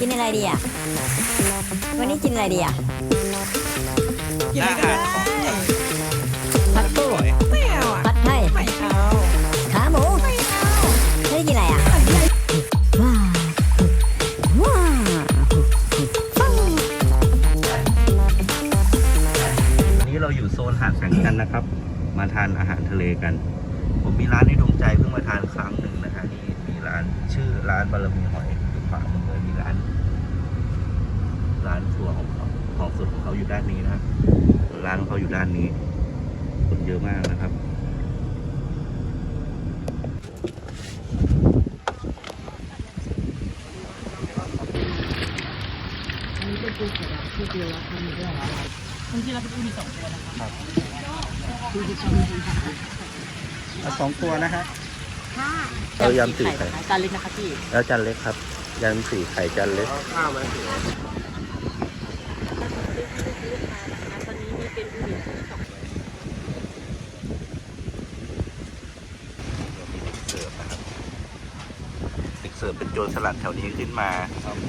กินอะไรดีอะ วันนี้กินอะไรดีอะกินอะไรก็ได้ผัดตู้ไม่เอาอะผัดไทยไม่เอาขาหมูไม่เอาไม่ได้กินอะไรอะว้าวว้าววันนี้เราอยู่โซนหาดแสงจันทร์นะครับ มาทานอาหารทะเลกัน ผมมีร้านในดวงใจเพิ่งมาทานครั้งหนึ่งนะฮะนี่มีร้านชื่อร้านบารมีหอยอยู่ขวามือเลยมี ร้าน ร้านครัวของเขาของสุดของเขาอยู่ด้านนี้นะครับร้านของเขาอยู่ด้านนี้ คนเยอะมากนะครับสองตัวนะฮะเอายำสี่ไข่จานเล็กนะคะพี่แล้วจานเล็กครับ ยำสี่ไข่จานเล็กเสิร์ฟนะครับเด็กเสิร์ฟเป็นโจรสลัดแถวนี้ขึ้นมา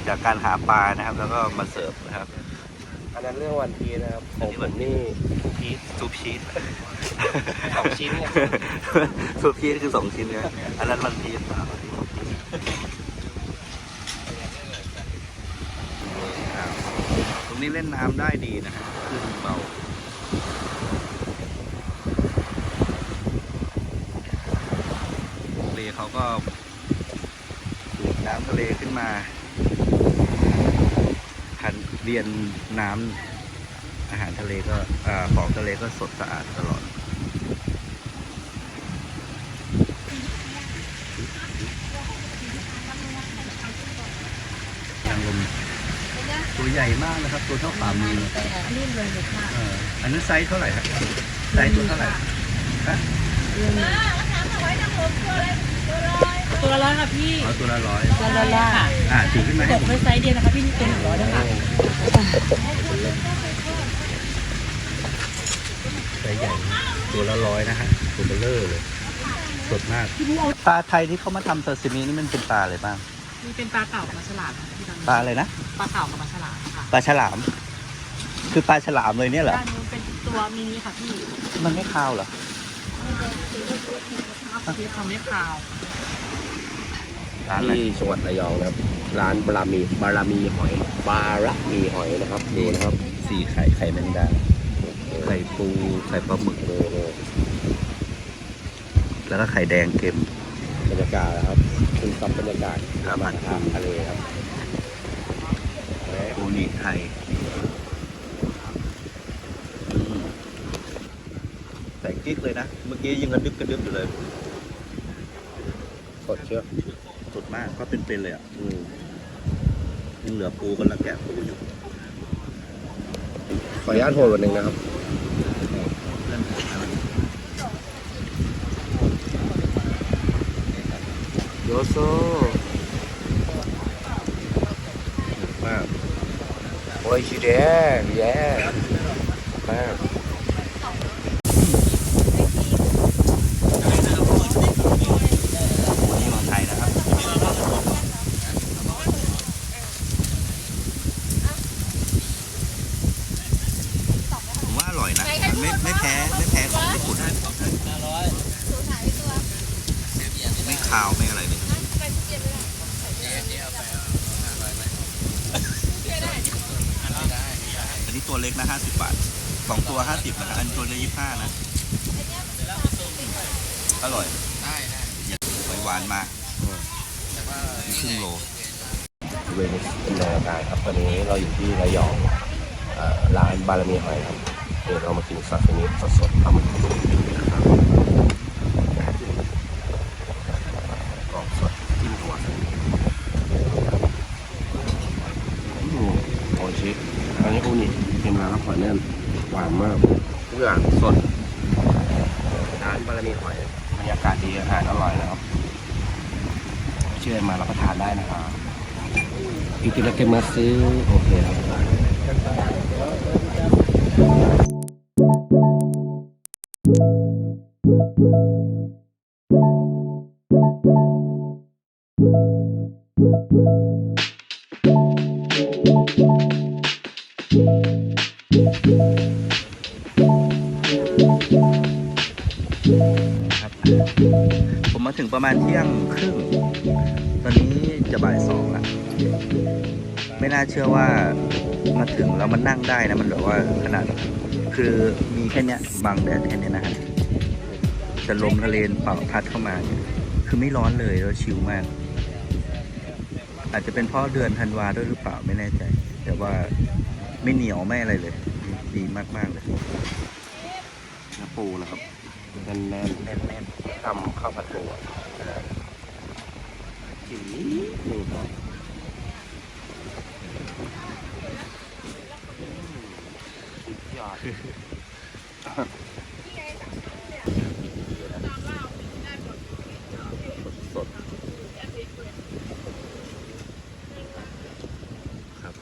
จากการหาปลานะครับ แล้วก็มาเสิร์ฟนะครับ อันนั้นเรื่องวันพีนะครับของผมนี่ทูพีซทูพีซสองชิ้นเนี่ยทูพีซคือสองชิ้นเนี่ยอันนั้นมันพีซตรง นี้เล่นน้ำได้ดีนะฮะขึ้นเบาทะเลเขาก็ดูดน้ำทะเลขึ้นมาทันเรียนน้ำอาหารทะเลก็อาของทะเลก็สดสะอาดตลอด นางลม ตัวใหญ่มากนะครับ ตัวเท่าฝ่ามือเอออันนั้นไซส์เท่าไหร่ครับไซส์ตัวเท่าไหร่ฮะตัวละร้อยค่ะพี่อ๋อตัวละร้อยตัวละร้อยค่ะอ่าถือขึ้นมาตให้กผมไปไซส์เดียวนะคะพี่ตัวหนึ่งร้อยนะคะไซส์ใหญ่ตัวละร้อยนะฮะตัวเบลเลอร์เลย สดมาก ปลาไทยที่เขามาทำซาซิมินี่มันเป็นปลาอะไรบ้าง มีเป็นปลาเก่ากับปลาฉลามค่ะพี่ตอนนี้ปลาอะไรนะปลาเก่ากับปลาฉลามค่ะปลาฉลาม คือปลาฉลามเลยเนี่ยเหรอด้านนู้นเป็นตัวมินิค่ะพี่มันไม่คาวเหรอพี่ทำไม่คาวร้านอะไรที่จังหวัดระยองนะครับ ร้านบารามีบารามีหอยบาระมีหอยนะครับดูนะครับสี่ไข่ไข่แมงดาไข่ปูไข่ปลาหมึกโอ้โหแล้วก็ไข่แดงเค็มบรรยากาศนะครับ คุณซับบรรยากาศอาหารทางทะเลครับและปูนิไทยอืมใส่กิ๊กเลยนะ เมื่อกี้ยังกระดึบกระดึบอยู่เลยสดเชื่อสดมากก็เป็นๆเลยอะอืมยังเหลือปูกันละแกะปูอยู่ ขออนุญาตโทรวันหนึ่งนะครับ โยโซมาก โอ้ยชิเดแย่มาก ปูนี้ของไทยนะครับ ผมว่าอร่อยนะมันไม่ไม่แพ้ไม่แพ้ของญี่ปุ่นไม่คาวไม่อะไรเลยอันนี้ตัวเล็กนะห้าสิบบาทสองตัวห้าสิบนะครับอันตัวละยี่สิบห้านะ อร่อย หวานมากครึ่งโลเวนิสเป็นรายการครับตอนนี้เราอยู่ที่ระยองร้านบารมีหอยครับเดี๋ยวเรามากินซาซิมิสดๆปลาหมึกนะครับกรอบสดจิ้มหัวโอชิอันนี้อูนิเป็นมาครับหอยแน่นหวานมากทุกอย่างสดร้านบารมีหอยบรรยากาศดีอาหารอร่อยนะครับ เชื่อมารับประทานได้นะครับอิติรักเกมาซื้อโอเคครับผมมาถึงประมาณเที่ยงครึ่งาเชื่อว่ามาถึงแล้วมันนั่งได้นะมันแบบว่าขนาดคือมีแค่เนี้ยบังแดดแค่เนี้ยนะฮะแต่ลมทะเลเป่าพัดเข้ามาเนี่ยคือไม่ร้อนเลยแล้วชิลมาก อาจจะเป็นเพราะเดือนธันวาด้วยหรือเปล่าไม่แน่ใจ แต่ว่าไม่เหนียวไม่อะไรเลย ดีมากๆเลยเนื้อปูนะครับแน่นแน่นแน่นๆทำข้าวผัดปูอะจีหนึ่งครั บสุดยอดๆสดครับ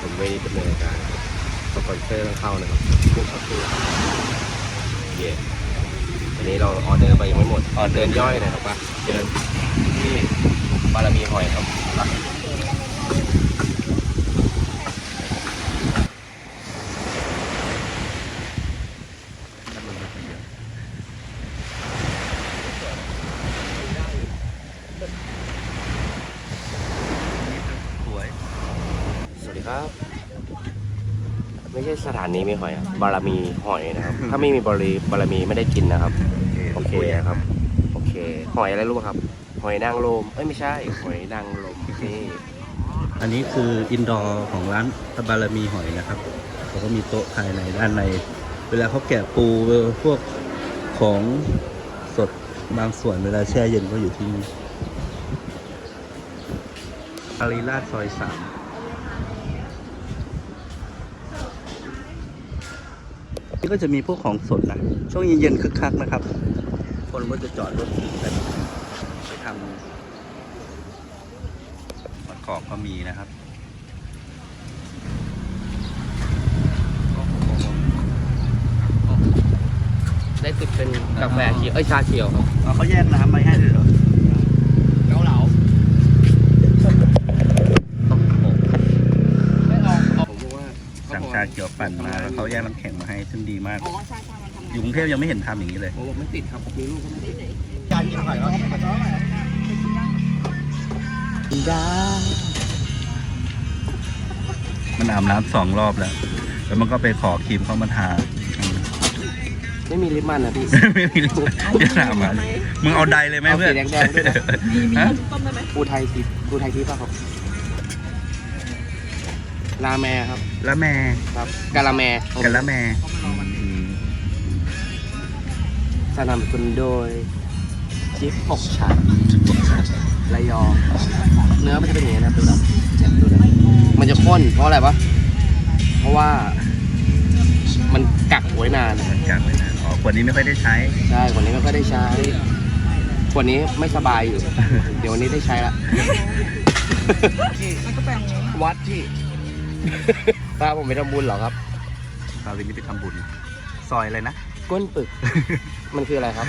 ผมไม่ดำเนินรายการสปอนเซอร์ต้องเข้านะครับพวกช็อปปี้เย่อันนี้เราออเดอร์ไปยังไม่หมดออเดอร์เดินย่อยหน่อยครับป้าเดินที่ บารมีหอยครับไปน้ำมันไม่ค่อยเยอะนี่สวยสวัสดีครับไม่ใช่สถานีมีหอยอะบารมีหอยนะครับ ถ้าไม่มีบารมีบารมีไม่ได้กินนะครับ โอเคครับ โอเค หอยอะไรรู้ป่ะครับห อยนางรมเอ้ยไม่ใช่ หอยนางรมนี่อันนี้คืออินดอร์ของร้านตะบารมีหอยนะครับเขาก็มีโต๊ะภายในด้านใน เวลาเขาแกะปูพวกของสดบางส่วนเวลาแช่เย็นก็อยู่ที่นี่อารีราชซอยสามนี่ก็จะมีพวกของสดนะ ช่วงเย็นๆคึกคักนะครับ คนก็จะจอดรถซื้อกัน ทำมะกอกก็มีนะครับได้ติดเป็นกาแฟเขียวเอ้ยชาเขียวครับเอาเขาแยกน้ำมาให้ด้วยเหรอเกาเหลาโอ้โหไม่ลองผมบอกว่าสั่งชาเขียวปั่นมาแล้วเขาแยกน้ำแข็งมาให้ซึ่งดีมาก อ๋อใช่ใช่มันทำ อยู่กรุงเทพยังไม่เห็นทำอย่างนี้เลยผมบอกไม่ติดครับมีลูกก็ไม่ติดมันอาบน้ำสองรอบแล้ว แล้วมันก็ไปขอครีมเขามาทาอืมไม่มีลิปมันนะพี่ ไม่มีลิปจะถามมามึงเอาใดเลยไหมเอาเพื่อนสีแดงๆด้วยนะ ฮะต้มได้ไหมปูไทยทิพย์ปูไทยทิพย์ป่ะครับลาแมครับแล้วแม่ครับกาลาแมกันแล้วแม่อื มสนับสนุนโดยจิ๊บหกชั้นระยอง เนื้อมันจะเป็นอย่างนี้นะดูนะเนี่ยดูนะมันจะข้นเพราะอะไรวะเพราะว่ามันกักไว้นานมันกัดเลยนะอ๋อขวดนี้ไม่ค่อยได้ใช้ใช่วันนี้ไม่ค่อยได้ใช้วันนี้ไม่สบายอยู่ เดี๋ยววันนี้ได้ใช้ละมันก็แปลงนี้วัดที่ป้าผมไปทำบุญเหรอครับคราวนี้ไปทำบุญ ซอยอะไรนะ ก้นปึก มันคืออะไรครับ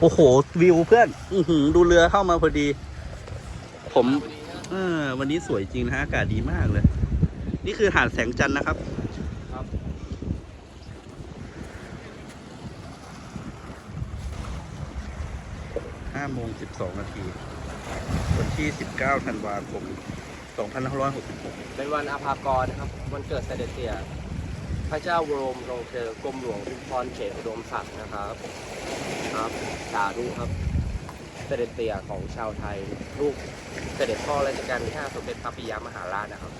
โอ้โห วิวเพื่อน อือหือ ดูเรือเข้ามาพอดี ผม เออ วันนี้สวยจริงนะฮะ อากาศดีมากเลย นี่คือหาดแสงจันทร์นะครับครับ 5โมง 12 นาที วันที่ 19 ธันวาคม 2566 เป็นวันอาภากรนะครับ วันเกิดเสด็จเตี่ยพระเจ้าบรมทรงเธอกรมหลวงชุมพรเขตอุดมศักดิ์นะครับครับสาธุครับ เสด็จเตี่ยของชาวไทย ลูกเสด็จพ่อรัชกาลที่5สมเด็จพระปิยมหาราชนะครับ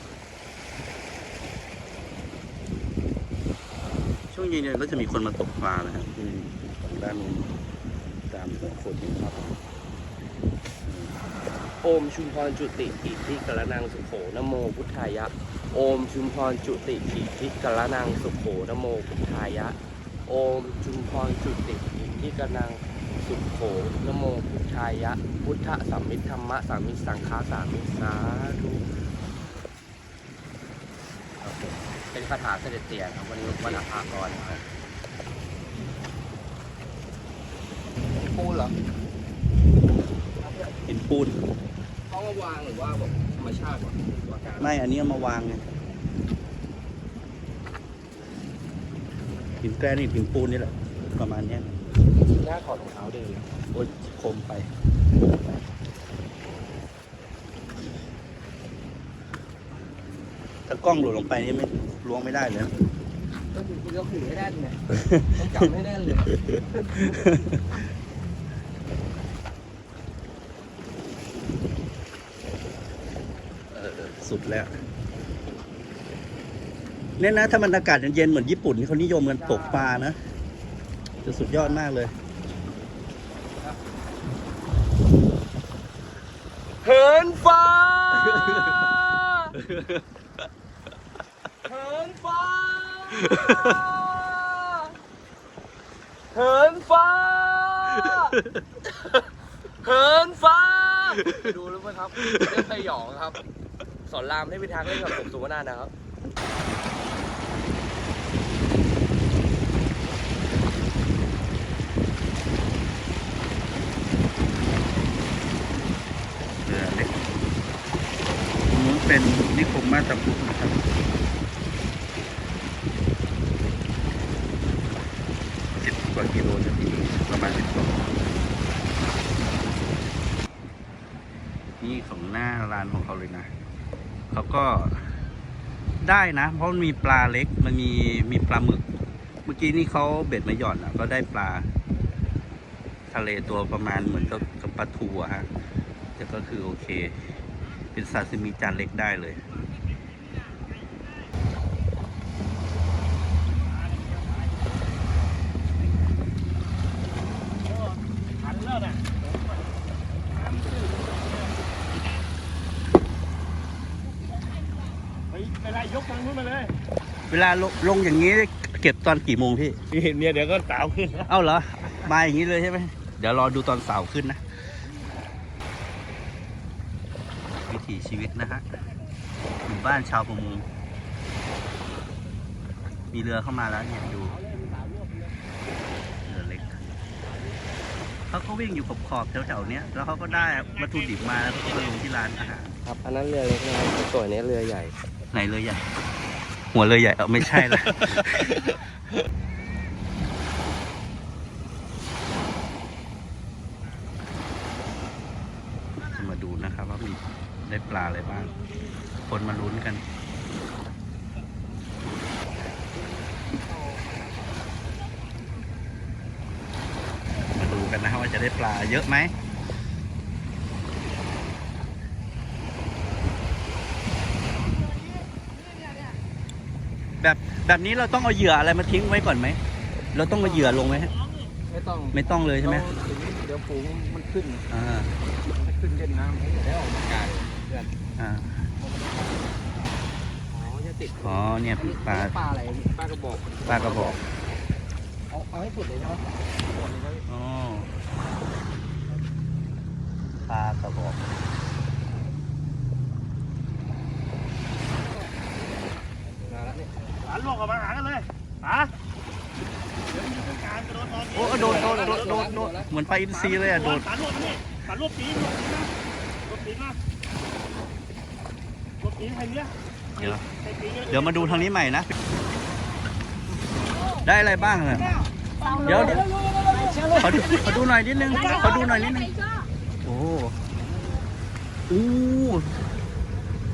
ช่วงเย็นๆก็จะมีคนมาตกปลานะฮะที่ทางด้านนู้นตามหัวโขดหินครับ โอมชุมพรจุติอิทธิกรนังสุโขนโมพุทธายะ โอมชุมพรจุติอิทธิกรนังสุโขนโมพุทธายะ โอมชุมพรจุติอิทธิกรนังสุโขนโมพุทธายะ พุทธสัมมิธรรมะสัมมิสังฆาสามิสาธุครับผมเป็นคาถาเสด็จเตี่ยครับวันนี้วันอาภากรครับปูนเหรอหินปูนเขามาวางหรือว่าแบบธรรมชาติวะว่าการไม่อันนี้เอามาวางไงหินแกรนิตหินปูนนี่แหละ ประมาณเนี้ยหน้าถอดรองเท้าเดินโอ้ยคมไปถ้ากล้องหลุดลงไปนี่ไม่ล้วงไม่ได้เลยนะก็คือคุณยกถือให้ได้เนี่ยต้องจับให้แน่นเลย เออ สุดแล้วเนี่ยนะถ้ามันอากาศเย็นๆเหมือนญี่ปุ่นที่เขานิยมกันตกปลานะ จะสุดยอดมากเลยเหินฟ้าเหินฟ้าเหินฟ้าเหินฟ้า ดูรู้ไหมครับเรื่องสยองครับ สอนรามให้พิทักษ์เล่นกับผมสุวรรณานะครับเรือเล็กนู้นเป็นนิคมมาตาพุทธนะครับสิบกว่ากิโลจะมีประมาณสิบกว่านี่ของหน้าร้านของเขาเลยนะ เขาก็ได้นะ เพราะมันมีปลาเล็กมันมีมีปลาหมึก เมื่อกี้นี่เขาเบ็ดมาหย่อนอะก็ได้ปลา ทะเลตัวประมาณเหมือนกับกับปลาทูอะฮะแต่ก็คือโอเค เป็นซาซิมิจานเล็กได้เลย เวลายกทางนู้นมาเลย เวลาลงลงอย่างนี้เก็บตอนกี่โมงพี่เนี่ยเดี๋ยวก็สาวขึ้นเอ้าเหรอ มาอย่างนี้เลยใช่ไหม เดี๋ยวรอดูตอนเสาร์ขึ้นนะ วิถีชีวิตนะฮะหมู่บ้านชาวประมง มีเรือเข้ามาแล้วเนี่ยดู เรือเล็ก เขาก็วิ่งอยู่ขอบๆแถวๆเนี้ย แล้วเขาก็ได้วัตถุดิบมาแล้วก็มาลงที่ร้านอาหาร ครับ อันนั้นเรือเล็กนะครับส่วนนี้เรือใหญ่ ไหนเรือใหญ่ หัวเรือใหญ่เออไม่ใช่ละจะมาดูนะครับว่ามีได้ปลาอะไรบ้าง คนมาลุ้นกัน มาดูกันนะครับว่าจะได้ปลาเยอะไหม แบบแบบนี้เราต้องเอาเหยื่ออะไรมาทิ้งไว้ก่อนไหม เราต้องเอาเหยื่อลงไหมฮะไม่ต้องไม่ต้องเลยใช่ไหมเดี๋ยวฝูงมันขึ้นอ่ามันขึ้นเล่นน้ำให้ได้ออกกำลังกายเพื่อนอ่าอ๋อจะติดอ๋อเนี่ยปลาปลาอะไรปลากระบอกปลากระบอกเอาเอาให้สุดเลยนะอ๋อปลากระบอก มาแล้ว เนี่ยหาลวกออกมาหากันเลยหาเดี๋ยวมีต้องการกระโดดนอนโอ้โดดโดดโดดโดดโดดเหมือนปลาอินทรีเลยอะโดดสารลวกนี่สารลวกปีนลวกปีนนะลวกปีนมาลวกปีนใครเนี้ยเดี๋ยวใครปีนนี่เดี๋ยวมาดูทางนี้ใหม่นะ ได้อะไรบ้างเนี่ยเดี๋ยวเดี๋ยวขอดูขอดูหน่อยนิดนึงขอดูหน่อยนิดนึงโอ้อู้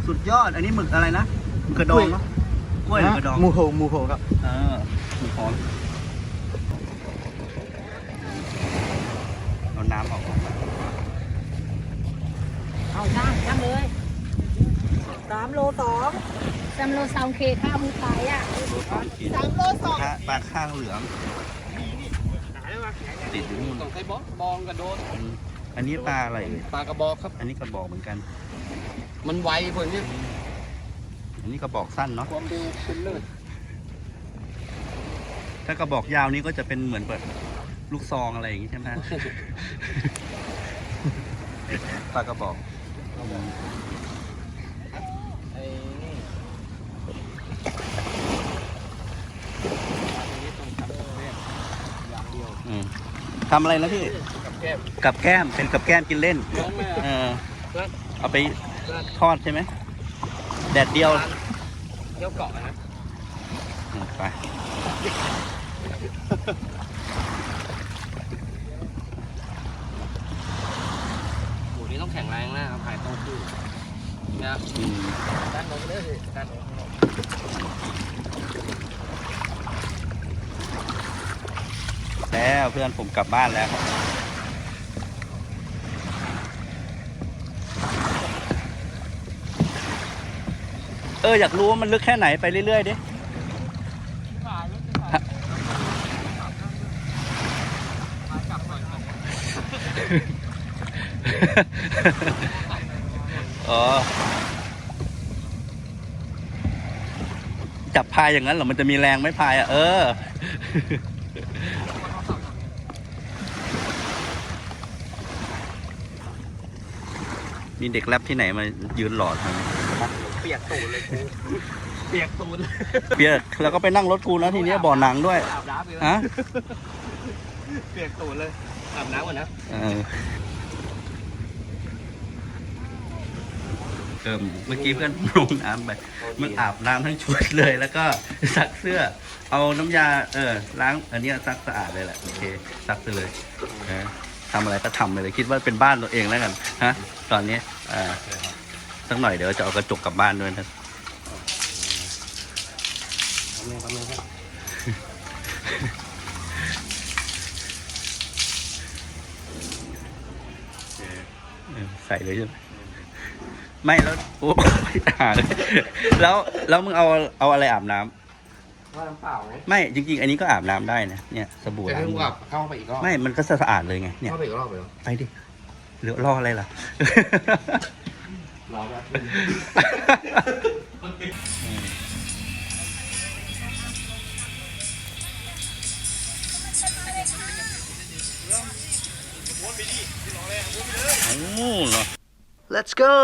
สุดยอดอันนี้หมึกอะไรนะหมึกกระดองเนาะ กล้วยหรือกระดองมูโฮมูโฮครับเออหมูหอมเอาน้ำออกก่อนเอาช่างช่างเลยสามโลสองสามโลสองเคข้าวมือขายอะดูสองขีดสามโลสองปลาปลาข้างเหลืองติดอยู่นู่นต้องใช้บอสบองกระโดดอืมอันนี้ปลาอะไรเอ่ยปลากระบอกครับ อันนี้กระบอกเหมือนกัน มันไวกว่านี้อั นนี้กระบอกสั้นเนาะความเร็วเเลิศถ้ากระบอกยาวนี้ก็จะเป็นเหมือนเปิดลูกซองอะไรอย่างงี้ใช่ไหมปลากระบอกทำอะไรนะพี่ กับแก้ม กับแก้ม เป็นกับแก้มกินเล่น เออ เอาไปทอดใช่ไหม ดดเดียวเที่ยวเกาะนะอืมไปหมูนี้ต้องแข็งแรงนะครับภายต้องคู่นะอืมด้านโน้นเลยสิด้านโน้นแล้วเพื่อนผมกลับบ้านแล้วครับเอออยากรู้ว่ามันลึกแค่ไหนไปเรื่อยๆดิอ๋อจับพายอย่างนั้นเหรอ มันจะมีแรงไหม่พายอะ เออ มีเด็กแรปที่ไหนมายืนหลอดทางเปียกตูดเลยกูเปียกตูดเลยเบียร์แล้วก็ไปนั่งรถกูนะทีเนี้ยบ่อหนังด้วยอาบน้ำเลยฮะเปียกตูดเลยอาบน้ำก่อนนะเออเออเมื่อกี้เพื่อนลงน้ำไป มันอาบน้ำทั้งชุดเลย แล้วก็ซักเสื้อ เอาน้ำยา เออ ล้าง อันเนี้ยซักสะอาดเลยแหละ โอเค ซักไปเลยเออทำอะไรก็ทำไปเลย คิดว่าเป็นบ้านตัวเองแล้วกัน ฮะ ตอนนี้ อ่า สักหน่อยเดี๋ยวจะเอากระจกกลับบ้านด้วยนะทำยังทำยังครับเออใส่เลยใช่ไหมไม่แล้วโอ้ยหาเลยแล้วแล้วมึงเอาเอาอะไรอาบน้ำว่าน้ำเปล่าไหมไม่จริง ๆ อันนี้ก็อาบน้ำได้นะเนี่ยสบู่แต่ล้างถ้ามืกูออาบเข้าไปอีกรอบไม่มันก็สะอาดเลยไงเนี่ยเข้าไปอีกรอบเลยเหรอไปดิหรือรออะไรล่ะ รอแบบโอ้เหรอ Let's go